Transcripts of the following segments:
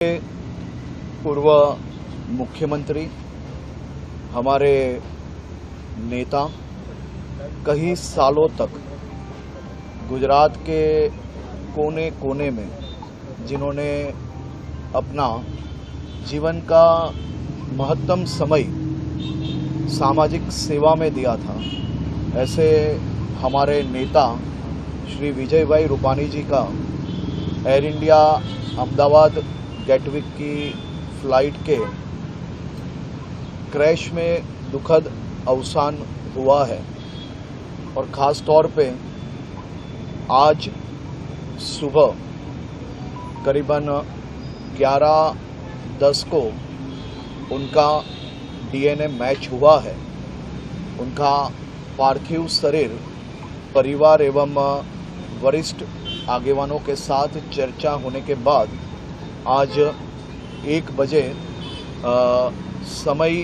पूर्व मुख्यमंत्री, हमारे नेता, कई सालों तक गुजरात के कोने कोने में जिन्होंने अपना जीवन का महत्तम समय सामाजिक सेवा में दिया था, ऐसे हमारे नेता श्री विजय भाई रूपानी जी का एयर इंडिया अहमदाबाद गेटविक की फ़्लाइट के क्रैश में दुखद अवसान हुआ है। और ख़ास तौर पे आज सुबह करीबन 11:10 को उनका डीएनए मैच हुआ है। उनका पार्थिव शरीर परिवार एवं वरिष्ठ आगेवानों के साथ चर्चा होने के बाद आज एक बजे अ, समय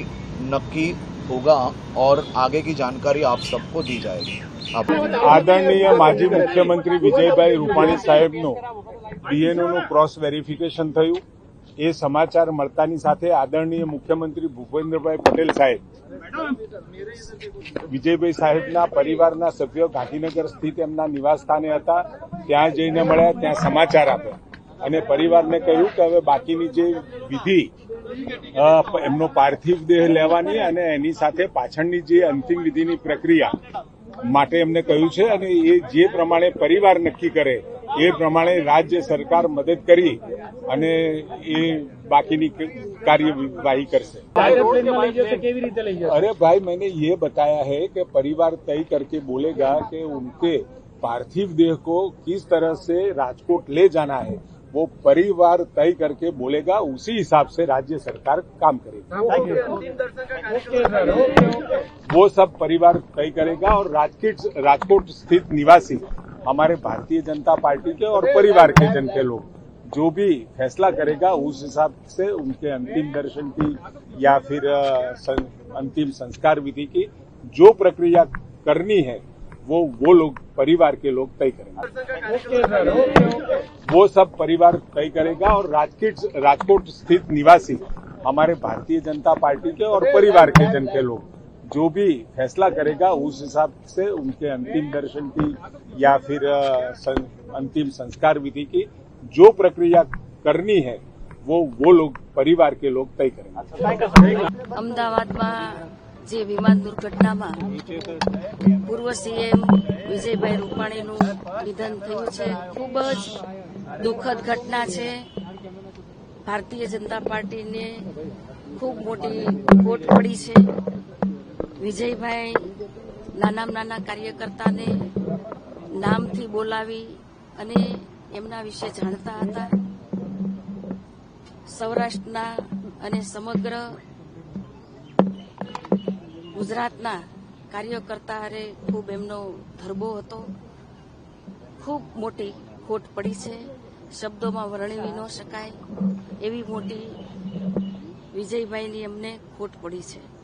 नक्की होगा और आगे की जानकारी आप सबको दी जाएगी आप આદરણીય માજી મુખ્યમંત્રી વિજયભાઈ રૂપાણી સાહેબનું ડીએનઓનું ક્રોસ વેરિફિકેશન થયું એ સમાચાર મળતાની સાથે આદરણીય મુખ્યમંત્રી ભૂપેન્દ્રભાઈ પટેલ સાહેબ વિજયભાઈ સાહેબના પરિવારના સભ્યો ગાંધીનગર સ્થિત એમના નિવાસસ્થાને હતા ત્યાં જઈને મળ્યા ત્યાં સમાચાર આપ્યા અને પરિવારને કહ્યું કે હવે બાકીની જે વિધિ અ, એમનો પાર્થિવ દેહ લેવાની અને એની સાથે પાછળની જે અંતિમ વિધિની પ્રક્રિયા માટે એમને કહ્યું છે અને એ જે પ્રમાણે પરિવાર નક્કી કરે એ પ્રમાણે રાજ્ય સરકાર મદદ કરી અને એ બાકીની કાર્યવાહી કરશે अरे भाई मैंने ये बताया है कि परिवार तय करके बोलेगा कि उनके पार्थिव देह को किस तरह से राजकोट ले जाना है वो परिवार तय करके बोलेगा उसी हिसाब से राज्य सरकार काम करेगी। वो सब परिवार तय करेगा और राजकोट राजकोट स्थित निवासी हमारे भारतीय जनता पार्टी के और परिवार के जन के लोग जो भी फैसला करेगा उस हिसाब से उनके अंतिम दर्शन की या फिर अंतिम संस्कार विधि की जो प्रक्रिया करनी है वो वो लोग, परिवार के लोग तय करेंगे। वो सब परिवार तय करेगा और राजकीट, राजकोट स्थित निवासी हमारे भारतीय जनता पार्टी के और परिवार के जन के लोग, जो भी फैसला करेगा उस हिसाब से उनके अंतिम दर्शन की या फिर अंतिम संस्कार विधि की जो प्रक्रिया करनी है, वो वो लोग, परिवार के लोग तय करेंगे। अहमदाबाद में જે વિમાન દુર્ઘટનામાં પૂર્વ સીએમ વિજયભાઈ રૂપાણીનું નિધન થયું છે. ખૂબ જ દુઃખદ ઘટના છે. ભારતીય જનતા પાર્ટીને ખૂબ મોટી ખોટ પડી છે. વિજયભાઈ નાનામાં નાના કાર્યકર્તાને નામથી બોલાવી અને એમના વિશે જાણતા હતા. સૌરાષ્ટ્રના અને સમગ્ર ગુજરાતના કાર્યકર્તા હારે ખૂબ એમનો ધરબો હતો. ખૂબ મોટી ખોટ પડી છે. શબ્દોમાં વર્ણવી ન શકાય. એવી મોટી વિજયભાઈની અમને ખોટ પડી છે.